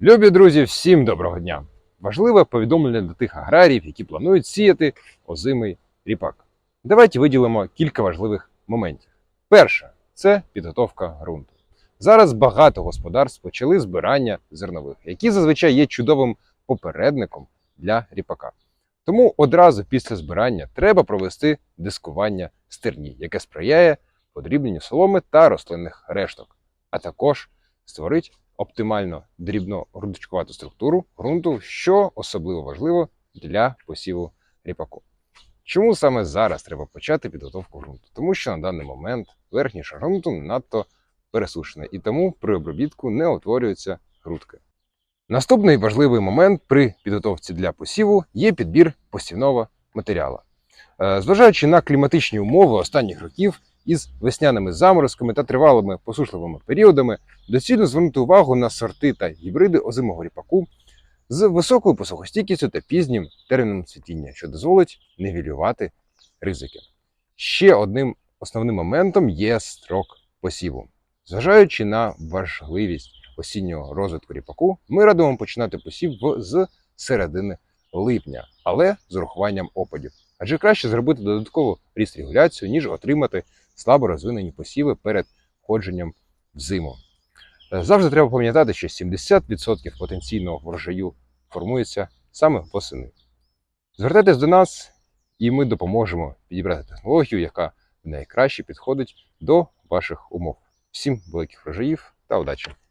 Любі друзі, всім доброго дня! Важливе повідомлення для тих аграріїв, які планують сіяти озимий ріпак. Давайте виділимо кілька важливих моментів. Перше це підготовка ґрунту. Зараз багато господарств почали збирання зернових, які зазвичай є чудовим попередником для ріпака. Тому одразу після збирання треба провести дискування стерні, яке сприяє подрібненню соломи та рослинних решток, а також створить оптимально дрібно грудочкувату структуру ґрунту, що особливо важливо для посіву ріпаку. Чому саме зараз треба почати підготовку ґрунту? Тому що на даний момент верхній шар ґрунту надто пересушений, і тому при обробітку не утворюються грудки. Наступний важливий момент при підготовці для посіву є підбір посівного матеріалу. Е, Зважаючи на кліматичні умови останніх років із весняними заморозками та тривалими посушливими періодами, доцільно звернути увагу на сорти та гібриди озимого ріпаку з високою посухостійкістю та пізнім терміном цвітіння, що дозволить нівелювати ризики. Ще одним основним моментом є строк посіву. Зважаючи на важливість осіннього розвитку ріпаку, ми радимо починати посів з середини липня, але з урахуванням опадів. Адже краще зробити додаткову ріст регуляцію, ніж отримати слабо розвинені посіви перед входженням в зиму. Е, Завжди треба пам'ятати, що 70% потенційного врожаю формується саме восени. Звертайтесь до нас, і ми допоможемо підібрати технологію, яка найкраще підходить до ваших умов. Всім великих врожаїв та удачі!